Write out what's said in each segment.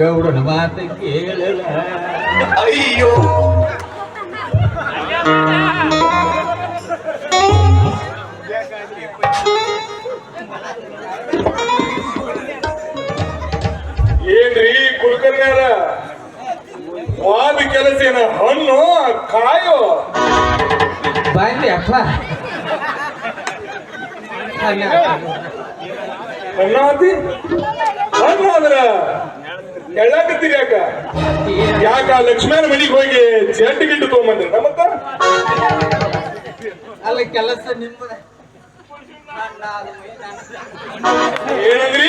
ಗೌಡನ ಮಾತು ಕೇಳಲ ಅಯ್ಯೋ ಏನ್ರಿ ಕುಲ್ಕರ್ಣ್ಯಾರ ವಾದ ಕೆಲಸ ಏನ? ಹಣ್ಣು ಕಾಯೋ? ಬಾಯಿ ಅಪ್ಪ. ಹಣ್ಣಾತಿ? ಹಣ್ಣು ಅಂದ್ರ ಎಳ್ಳಾಕತ್ತೀರಿ ಯಾಕ? ಯಾಕ ಲಕ್ಷ್ಮಣ ಮನಿಗೆ ಹೋಗಿ ಜಂಟ್ ಗಿಟ್ಟು ತಗೊಂಬಂದ್ರಿ ನಮ್ಮತ್ತ ಅಲ್ಲ ಕೆಲಸ ನಿಮ್ಮ ಏನಂದ್ರಿ?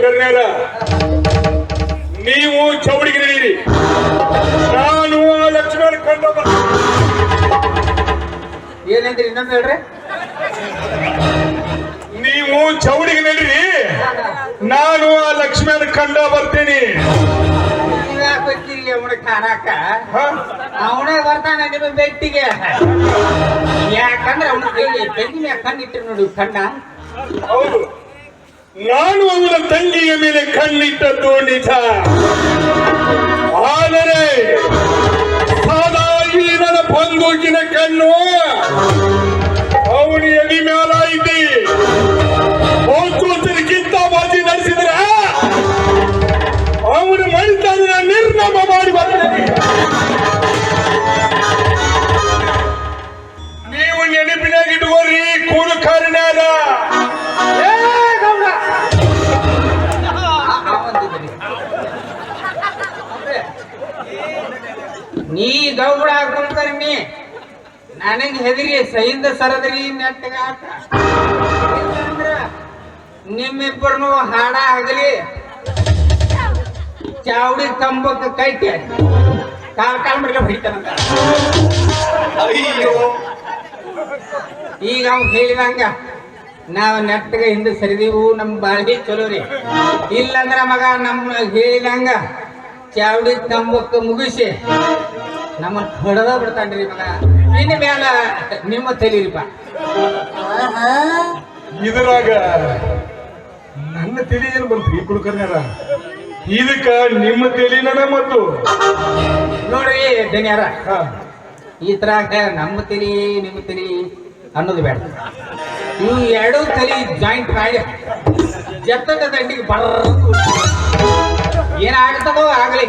ಕುಲಕರ್ಣ್ಯಾರ ನೀವು ಚೌಡಿಗೆ ನೀರಿ ನಾನು ಲಕ್ಷ್ಮಣ ಕಂಡ ಏನಂದ್ರಿ ಇನ್ನೊಂದು ಹೇಳ್ರಿ. ನೀವು ಚೌಡಿಗೆ ನಡ್ರಿ ನಾನು ಆ ಲಕ್ಷ್ಮಣ ಕಂಡ ಬರ್ತೀನಿ. ಅವನ ಕಾಣಾಕ ಅವನೇ ಬರ್ತಾನೆ ನಿಮ್ಮ ಬೆಟ್ಟಿಗೆ. ಯಾಕಂದ್ರೆ ಅವನ ಕೈಲಿ ಮ್ಯಾಗ ಕಣ್ಣಿಟ್ಟು ನೋಡಿ ಕಣ್ಣ. ಹೌದು. ನಾನು ಅವರ ತಂಗಿಯ ಮೇಲೆ ಕಣ್ಣಿಟ್ಟದ್ದು ನಿಜ. ಆದರೆ ಸದಾ ಈ ನನ್ನ ಕಣ್ಣು. ನೀ ಗೌಡ ಕುಲಕರ್ಣಿ ನನಗ್ ಹೆದರಿ ಸೈಂದ ಸರದ್ರಿ ನೆಟ್ಟಗ ಆತ. ನಿಮ್ಮಿಬ್ಬರನು ಹಾಡ ಆಗಲಿ ಚಾವಡಿ ಕಂಬಕ್ಕೆ ಕೈ ಕಾಲ್ ಕಾಲ್ ಹೊಡಿತಾನಂತ ಅಯ್ಯೋ. ಈಗ ಅವ್ ಹೇಳಿದಂಗ ನಾವ್ ನೆಟ್ಟಗ ಹಿಂದೆ ಸರಿದೀವು ನಮ್ ಬಾಳಿ ಚಲೋ ರೀ. ಇಲ್ಲಂದ್ರ ಮಗ ನಮ್ಮ ಹೇಳಿದಂಗ ಚಾವಡಿ ತಂಬಕ್ಕ ಮುಗಿಸಿ ನಮ್ಮ ಹೊಡೆದ ಬಿಡ್ತಾನ್ರಿ ಮಗ ಇನ್ನು ಮ್ಯಾಲ ನಿಮ್ಮ ತಲೀರಿಪ್ಪ. ಇದ್ರಾಗ ನನ್ನ ತಲೆ ಏನು ಈ ಕುಡ್ಕರ್ನಾರ ಇದಕ್ಕ ನಿಮ್ಮ ತಲೆನ ಮತ್ತು? ನೋಡ್ರಿ ಧನ್ಯಾರ. ಈ ತರ ನಮ್ಮ ತಲಿ ನಿಮ್ಮ ತಲಿ ಅನ್ನೋದು ಬೇಡ. ಈ ಎರಡೂ ತಲಿ ಜಾಯಿಂಟ್ ಮಾಡಿ ಜತ್ತದ ದಂಡಿಗೆ ಬರ್ರ ಏನಾಗ್ತದೋ ಆಗಲಿ.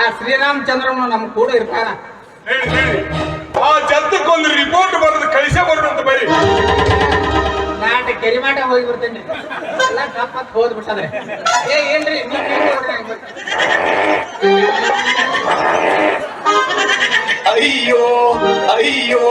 ಆ ಶ್ರೀರಾಮಚಂದ್ರನು ನಮ್ಮ ಕೂಡ ಇರ್ತಾನ. ಹೇಳಿ ಹೇಳಿ. ಆ ಜತ್ತಕ್ಕೊಂದು ರಿಪೋರ್ಟ್ ಬರೆದು ಕಳಿಸೇ ಬರೋಣ ಅಂತ ಬರೀ. ನಾಟ ಕೆರಿಮಾಟ ಹೋಗಿ ಬರ್ತೇನೆ. ಎಲ್ಲ ಕಪ್ಪತ್ ಹೋದ್ಬಿಟ್ಟದ್ರೆ ಏ ಏನ್ರಿ? ನೀವ್ ಏನ್ ನೋಡ್ರಿ ಅಯ್ಯೋ ಅಯ್ಯೋ.